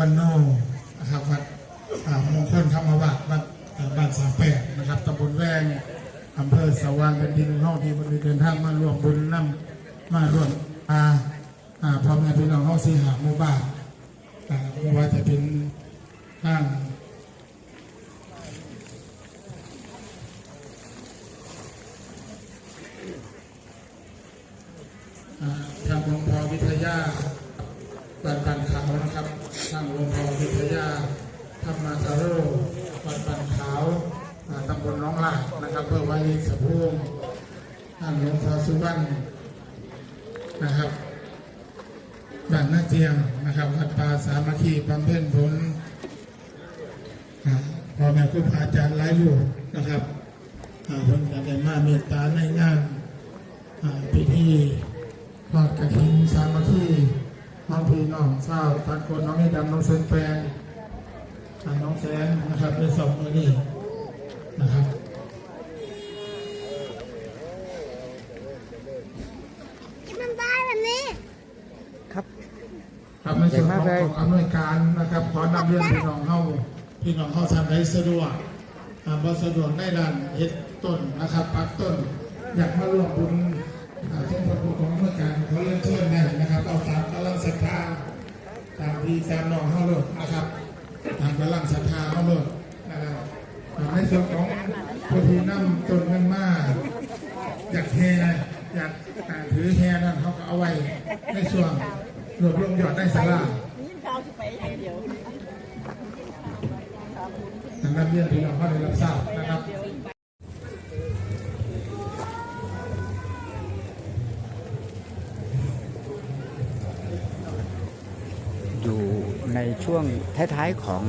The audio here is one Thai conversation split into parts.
วันโนนะครับวัดมงคลธรรมวัดวัดบ้านสามแปดนะครับตำบลแวงอำเภอสว่างแผ่นดินห้องที่บริเดินทางมาร่วมบุญนำมาร่วมอาอ่าพ่อแม่พี่น้องห้องสีหาหมู่บ้านไม่ว่าจะเป็นห้างอ่า ธรรมาทาโรวัดปันขาวตำบลน้องลาดนะครับเพื่อไว้สะพุงทางหลวงพ่อสุวรรณนะครับบ้านนาเจียงนะครับวัดป่าสามัคคีบำเพ็ญผลพ่อแม่ครูบาอาจารย์หลายลูกนะครับอ่าผลการได้มาเมตตาในงานพิธีทอดกระถิ่นสามัคคีน้องพี่น้องเศร้าวตานคนน้องนี่ดำน้องเซนแปลง อ่าน้องแสนนะครับในสองมือนี้นะครับกินมันได้แบบนี้ครับครับในส่วนของเก่งมากเลยของอำนวยการนะครับขอนำเรียนพี่น้องเข้าพี่น้องเข้าทำได้สะดวกอ่าบ่สะดวกได้ด้านเฮ็ดต้นนะครับปักต้น อยากมาร่วมบุญอ่าที่พระผู้ของอำนวยการเขาเรียนเชิญได้นะครับเอาตามกำลังศรัทธาตามที่ตามน้องเข้าเลยนะครับ ตาลังศรัทธาเขาเลยนะครับในส่วนของผู้ที่นำต้นเงินมาอยากแห่อยากถือแห่นั่นเขาก็เอาไว้ในส่วนรวบรวมยอดได้สาราทางนักเรียนพี่น้องเขาได้รับทราบ ท้ายๆของ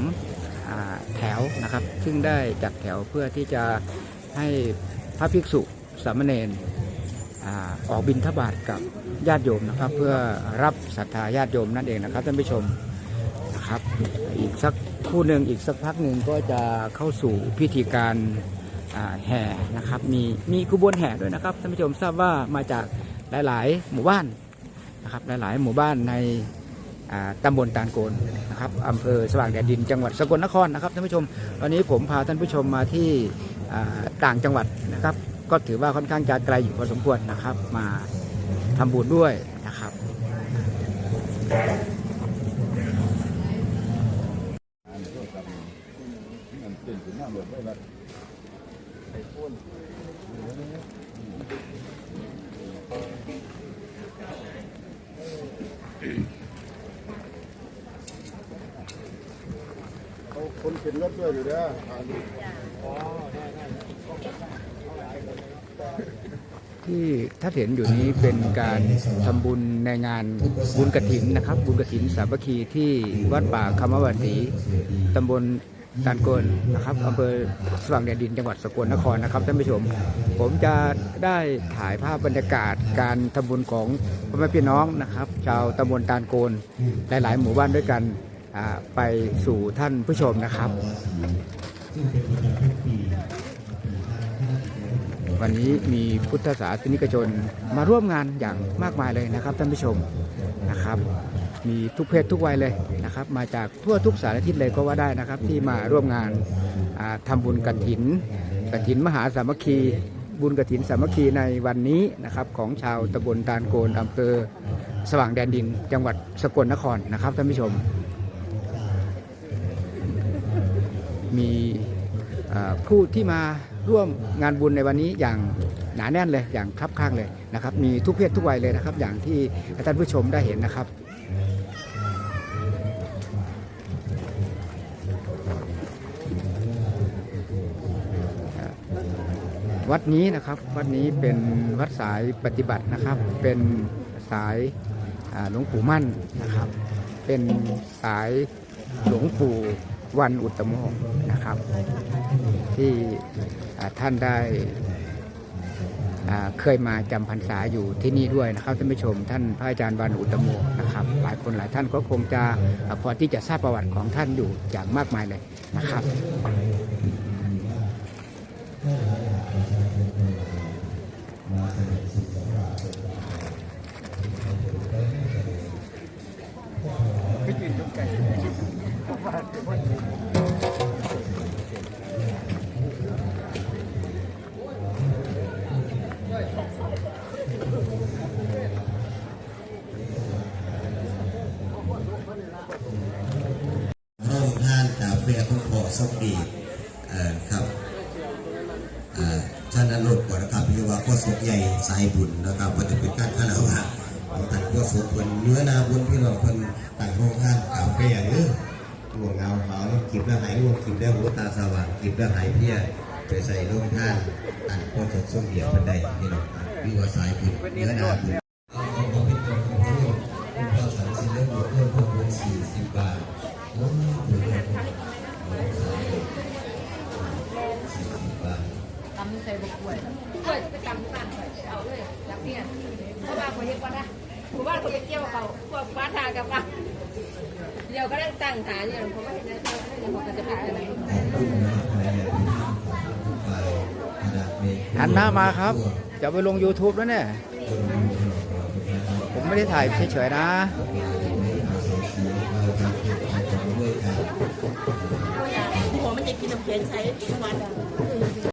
อแถวนะครับ ซึ่งได้จัดแถวเพื่อที่จะให้พระภิกษุสามเณรออกบิณฑบาตกับญาติโยมนะครับ เพื่อรับศรัทธาญาติโยมนั่นเองนะครับท่านผู้ชมนะครับอีกสักคู่หนึ่งอีกสักพักหนึ่งก็จะเข้าสู่พิธีการแห่นะครับมีมีขบวนแห่ด้วยนะครับท่านผู้ชมทราบว่ามาจากหลาย ๆ หมู่บ้านนะครับหลาย ๆ หมู่บ้านใน ตำบลตาลโกนนะครับอำเภอสว่างแดนดินจังหวัดสกลนครนะครับท่านผู้ชมตอนนี้ผมพาท่านผู้ชมมาที่ต่างจังหวัดนะครับ ก็ถือว่าค่อนข้างจะไกลอยู่พอสมควรนะครับ มาทำบุญด้วยนะครับเอาคน เข็นรถด้วยอยู่เด้ออ่าดูที่ถ้าเห็นอยู่นี้เป็นการทำบุญในงานบุญกระถินนะครับ บุญกระถินสามัคคีที่วัดป่าคำวันศีตำบลตานโกนนะครับอำเภอสว่างแดนดินจังหวัดสกลนครนะครับท่านผู้ชม ผมจะได้ถ่ายภาพบรรยากาศการทำบุญของพ่อแม่พี่น้องนะครับ ชาวตำบลตานโกนหลาย ๆ หมู่บ้านด้วยกัน ไปสู่ท่านผู้ชมนะครับ วันนี้มีพุทธศาสนิกชนมาร่วมงานอย่างมากมายเลยนะครับท่านผู้ชมนะครับ มีทุกเพศทุกวัยเลยนะครับ มาจากทั่วทุกสารทิศเลยก็ว่าได้นะครับ ที่มาร่วมงานอ่าทำบุญกฐินกฐินมหาสามัคคี บุญกฐินสามัคคีในวันนี้นะครับ ของชาวตำบลตาลโกนอำเภอสว่างแดนดิน จังหวัดสกลนครนะครับท่านผู้ชม มีผู้ที่มาร่วมงานบุญในวันนี้อย่างหนาแน่นเลยอย่างคลับข้างเลยนะครับ มีทุกเพศทุกวัยเลยนะครับ อย่างที่ท่านผู้ชมได้เห็นนะครับวัดนี้นะครับวัดนี้เป็นวัดสายปฏิบัตินะครับ เป็นสายหลวงปู่มั่นนะครับ เป็นสายหลวงปู่ วันอุตโมนะครับ ที่ท่านได้เคยมาจำพรรษาอยู่ที่นี่ด้วยนะครับท่านผู้ชม ท่านพระอาจารย์วันอุตโมนะครับ หลายคนหลายท่านก็คงจะพอที่จะทราบประวัติของท่านอยู่อย่างมากมายเลยนะครับ โรงทานกาแฟคุณพ่อ สมดีเอ่อครับเอ่อท่านนั้นรถก่อนนะครับพี่ว่าข้อสกใหญ่สายบุญนะครับปฏิบัติการคารวะของท่านข้อสกคนเนื้อนาบุญพี่น้องคนต่างโรงทานกาแฟเนื้อ หัวงเงาขาวแล้วกิบแล้วหายรวมกิบแล้วหัวตาสว่างกิบแล้วหายเพี้ยไปใส่โรงทานต่างข้อสกส้มเดียวกันได้พี่น้องครับพี่ว่าสายบุญเนื้อนาบุญเอาเอาเป็นตัวของผู้คุณพ่อสันสิเล่มบวกเพิ่มเพิ่มเป็นสี่สิบบาทแล้วมันอยู่ในผมสี่สิบบาทตำใส่บกล้วยกล้วยไปตำบ้านข่อยเอาเลยจากเนี่ยเพราะว่าคนเฮ็ดว่านะหมู่บ้านคนจะเกี่ยวเขาพวกบ้านทางกับบ้าน ยวก็ได้ตั้งฐานเนี่ยผมว่าเห็นได้เดี๋ยวผมก็จะเป็นอะไรขอบคุณนะครับภายในที่ทำของทุกฝ่ายขนาดเมฆหันหน้ามาครับจะไปลง YouTube แล้วเนี่ย ผมไม่ได้ถ่ายเฉยๆนะหัวมันจะกินน้ำแข็งใช้ทุกวัน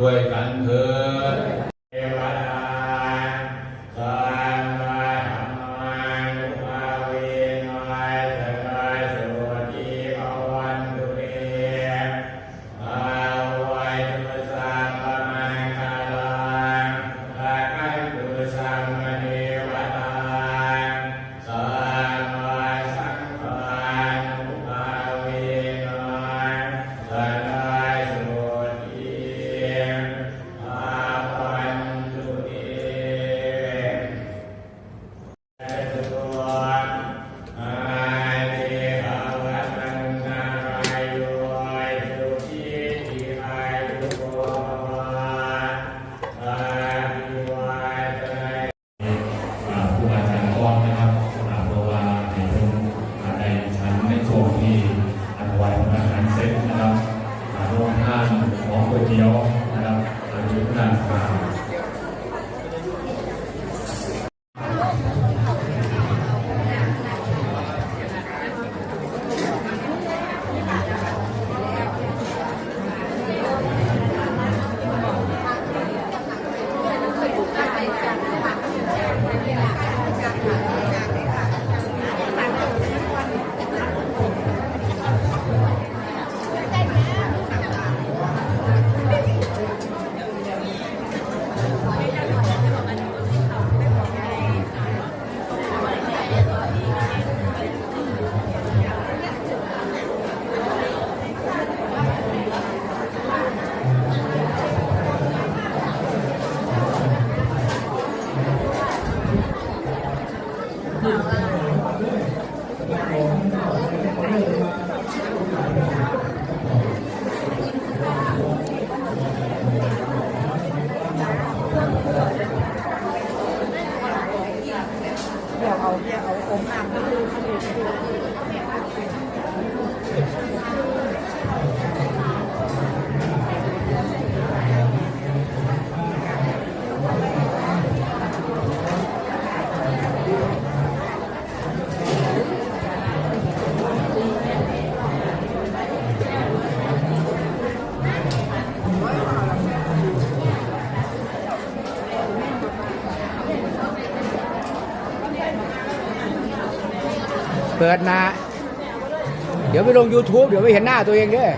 Với. นะครับตอนนี้พนักงาน เปิดนะ เดี๋ยวไปลง YouTube เดี๋ยวไม่เห็นหน้าตัวเองด้วย